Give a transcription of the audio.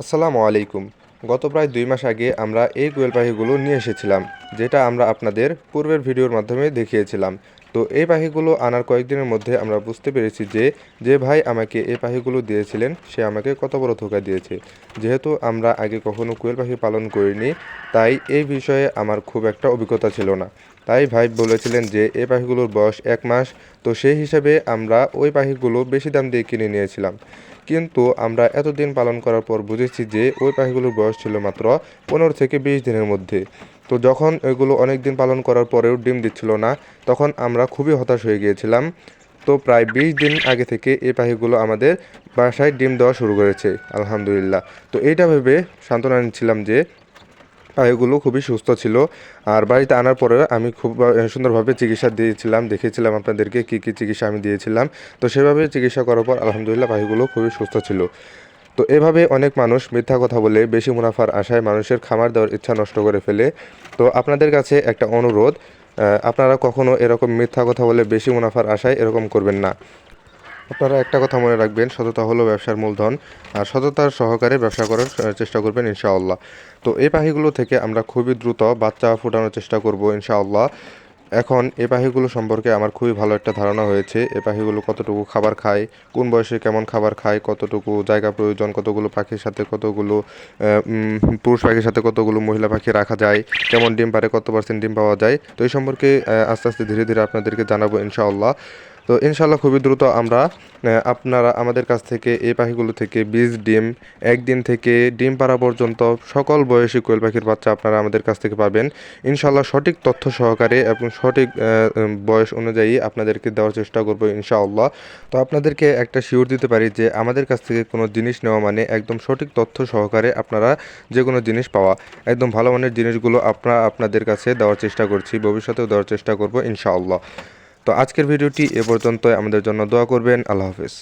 আসসালামু আলাইকুম। গত প্রায় দুই মাস আগে আমরা এই কোয়েল পাখিগুলো নিয়ে এসেছিলাম, যেটা আমরা আপনাদের পূর্বের ভিডিওর মাধ্যমে দেখিয়েছিলাম। তো এই পাখিগুলো আনার কয়েকদিনের মধ্যে আমরা বুঝতে পেরেছি যে যে ভাই আমাকে এই পাখিগুলো দিয়েছিলেন, সে আমাকে কত বড় ধোকা দিয়েছে। যেহেতু আমরা আগে কখনো কোয়েল পাখি পালন করিনি, তাই এই বিষয়ে আমার খুব একটা অভিজ্ঞতা ছিল না। তাই ভাই বলেছিলেন যে এই পাখিগুলোর বয়স এক মাস, তো সেই হিসাবে আমরা ওই পাখিগুলো বেশি দাম দিয়ে কিনে নিয়েছিলাম। কিন্তু আমরা এতদিন পালন করার পর বুঝেছি যে, ওই পাখিগুলোর বয়স ছিল মাত্র পনেরো থেকে বিশ দিনের মধ্যে। তো যখন এগুলো অনেক দিন পালন করার পরেও ডিম দিচ্ছিল না, তখন আমরা খুবই হতাশ হয়ে গিয়েছিলাম। তো প্রায় বিশ দিন আগে থেকে এই পাখিগুলো আমাদের বাসায় ডিম দেওয়া শুরু করেছে, আলহামদুলিল্লাহ। তো এইটা ভেবে সান্ত্বনা নিচ্ছিলাম যে পাখিগুলো খুবই সুস্থ ছিল। আর বাড়িতে আনার পরে আমি খুব সুন্দরভাবে চিকিৎসা দিয়েছিলাম দেখেছিলাম আপনাদেরকে কী কী চিকিৎসা আমি দিয়েছিলাম। তো সেভাবে চিকিৎসা করার পর আলহামদুলিল্লাহ পাখিগুলো খুবই সুস্থ ছিল। তো এভাবে অনেক মানুষ মিথ্যা কথা বলে বেশি মুনাফার আশায় মানুষের খামার দেওয়ার ইচ্ছা নষ্ট করে ফেলে। তো আপনাদের কাছে একটা অনুরোধ আপনারা কখনো এরকম মিথ্যা কথা বলে বেশি মুনাফার আশায় এরকম করবেন না। আপনারা একটা কথা মনে রাখবেন, সততা হলো ব্যবসার মূলধন, আর সততার সহকারে ব্যবসা করার চেষ্টা করবেন ইনশাআল্লাহ। তো এই পাখিগুলো থেকে আমরা খুবই দ্রুত বাচ্চা ফোটানোর চেষ্টা করব ইনশাআল্লাহ। এখন এ পাখিগুলো সম্পর্কে আমার খুবই ভালো একটা ধারণা হয়েছে। এ পাখিগুলো কতটুকু খাবার খায়, কোন বয়সে কেমন খাবার খায়, কতটুকু জায়গা প্রয়োজন, কতগুলো পাখির সাথে কতগুলো পুরুষ পাখির সাথে কতগুলো মহিলা পাখি রাখা যায়, কেমন ডিম পারে কত পার্সেন্ট ডিম পাওয়া যায়। তো এই সম্পর্কে আস্তে আস্তে ধীরে ধীরে আপনাদেরকে জানাব ইনশাআল্লাহ। তো ইনশাল্লাহ খুবই দ্রুত আমরা আপনারা আমাদের কাছ থেকে এই পাখিগুলো থেকে বীজ, ডিম, একদিন থেকে ডিম পাড়া পর্যন্ত সকল বয়সী কোয়েল পাখির বাচ্চা আপনারা আমাদের কাছ থেকে পাবেন। ইনশাল্লাহ সঠিক তথ্য সহকারে এবং সঠিক বয়স অনুযায়ী আপনাদেরকে দেওয়ার চেষ্টা করব ইনশাআল্লাহ। তো আপনাদেরকে একটা শিওর দিতে পারি যে আমাদের কাছ থেকে কোনো জিনিস নেওয়া মানে একদম সঠিক তথ্য সহকারে আপনারা যে কোনো জিনিস পাওয়া। একদম ভালো মানের জিনিসগুলো আপনারা আপনাদের কাছে দেওয়ার চেষ্টা করছি, ভবিষ্যতেও দেওয়ার চেষ্টা করব ইনশাআল্লাহ। তো আজকের ভিডিওটি এ পর্যন্তই। আমাদের জন্য দোয়া করবেন। আল্লাহ হাফেজ।